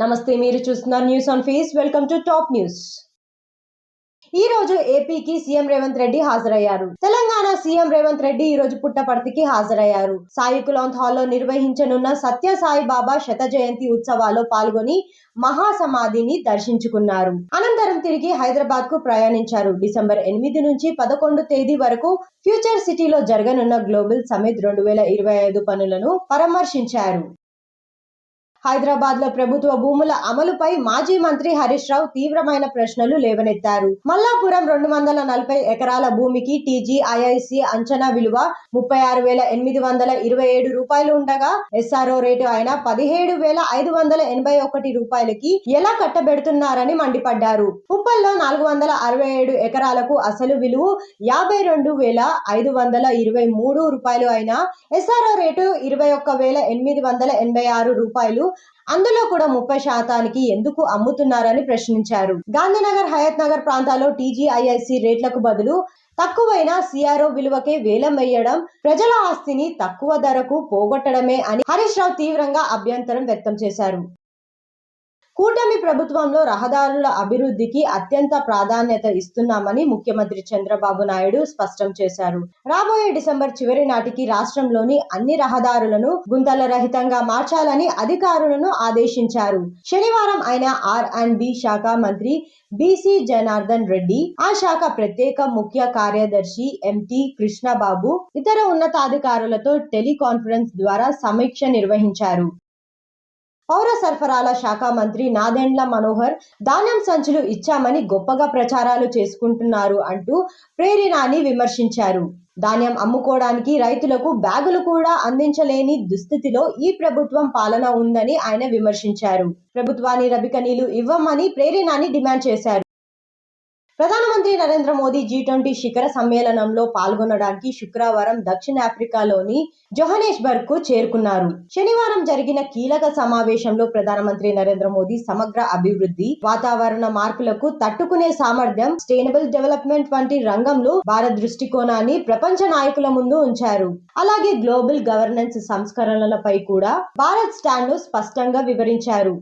నమస్తే మీరు చూస్తున్నారు news on face welcome to top news ఈ రోజు ఏపీకి సీఎం రేవంత్ రెడ్డి హాజరయ్యారు. తెలంగాణ సీఎం రేవంత్ రెడ్డి ఈ రోజు పుట్టపర్తికి హాజరయ్యారు. సాయి కులాంత్ హాల్లో నిర్వహించనున్న సత్య సాయి బాబా శత జయంతి ఉత్సవాల్లో పాల్గొని మహాసమాధిని దర్శించుకున్నారు. అనంతరం తిరిగి హైదరాబాద్కు ప్రయాణించారు. డిసెంబర్ ఎనిమిది నుంచి పదకొండు తేదీ వరకు ఫ్యూచర్ సిటీలో జరగనున్న గ్లోబల్ సమిట్ రెండు వేల ఇరవై ఐదు పనులను పరామర్శించారు. హైదరాబాద్లో ప్రభుత్వ భూముల అమలుపై మాజీ మంత్రి హరీష్ రావు తీవ్రమైన ప్రశ్నలు లేవనెత్తారు. మల్లాపురం రెండు వందల నలభై ఎకరాల భూమికి టీజీఐఐసి అంచనా విలువ ముప్పై ఆరు వేల ఎనిమిది వందల ఇరవై ఏడు రూపాయలు ఉండగా ఎస్ఆర్ఓ రేటు అయిన పదిహేడు వేల ఐదు వందల ఎనభై ఒకటి రూపాయలకి ఎలా కట్టబెడుతున్నారని మండిపడ్డారు. ఉప్పల్లో నాలుగు వందల అరవై ఏడు ఎకరాలకు అసలు విలువ యాభై రెండు వేల ఐదు వందల ఇరవై మూడు రూపాయలు అయినా ఎస్ఆర్ఓ రేటు ఇరవై ఒక్క వేల ఎనిమిది వందల ఎనభై ఆరు రూపాయలు అందులో కూడా ముప్పై శాతానికి ఎందుకు అమ్ముతున్నారని ప్రశ్నించారు. గాంధీనగర్ హయత్ నగర్ ప్రాంతాల్లో టీజీఐఐసి రేట్లకు బదులు తక్కువైన సిఆర్ఓ విలువకే వేలం వేయడం ప్రజల ఆస్తిని తక్కువ ధరకు పోగొట్టడమే అని హరీష్ రావు తీవ్రంగా అభ్యంతరం వ్యక్తం చేశారు. కూటమి ప్రభుత్వంలో రహదారుల అభివృద్ధికి అత్యంత ప్రాధాన్యత ఇస్తున్నామని ముఖ్యమంత్రి చంద్రబాబు నాయుడు స్పష్టం చేశారు. రాబోయే డిసెంబర్ చివరి నాటికి రాష్ట్రంలోని అన్ని రహదారులను గుంతల రహితంగా మార్చాలని అధికారులను ఆదేశించారు. శనివారం ఆయన ఆర్ అండ్ బి శాఖ మంత్రి బీసీ జనార్దన్ రెడ్డి ఆ శాఖ ప్రత్యేక ముఖ్య కార్యదర్శి ఎంటి కృష్ణబాబు ఇతర ఉన్నతాధికారులతో టెలికాన్ఫరెన్స్ ద్వారా సమీక్ష నిర్వహించారు. పౌర సరఫరాల శాఖ మంత్రి నాదెండ్ల మనోహర్ ధాన్యం సంచులు ఇచ్చామని గొప్పగా ప్రచారాలు చేసుకుంటున్నారు అంటూ ప్రేరినాని విమర్శించారు. ధాన్యం అమ్ముకోవడానికి రైతులకు బ్యాగులు కూడా అందించలేని దుస్థితిలో ఈ ప్రభుత్వం పాలన ఉందని ఆయన విమర్శించారు. ప్రభుత్వాన్ని రబిక నీళ్ళు ఇవ్వమని ప్రేరణాన్ని డిమాండ్ చేశారు. ప్రధానమంత్రి నరేంద్ర మోదీ జీ ట్వంటీ శిఖర సమ్మేళనంలో పాల్గొనడానికి శుక్రవారం దక్షిణాఫ్రికాలోని జోహనేస్బర్గ్కు చేరుకున్నారు. శనివారం జరిగిన కీలక సమావేశంలో ప్రధానమంత్రి నరేంద్ర మోదీ సమగ్ర అభివృద్ధి వాతావరణ మార్పులకు తట్టుకునే సామర్థ్యం స్టైనబుల్ డెవలప్మెంట్ వంటి రంగంలో భారత్ దృష్టికోణాన్ని ప్రపంచ నాయకుల ముందు ఉంచారు. అలాగే గ్లోబల్ గవర్నెన్స్ సంస్కరణలపై కూడా భారత్ స్టాండ్ను స్పష్టంగా వివరించారు.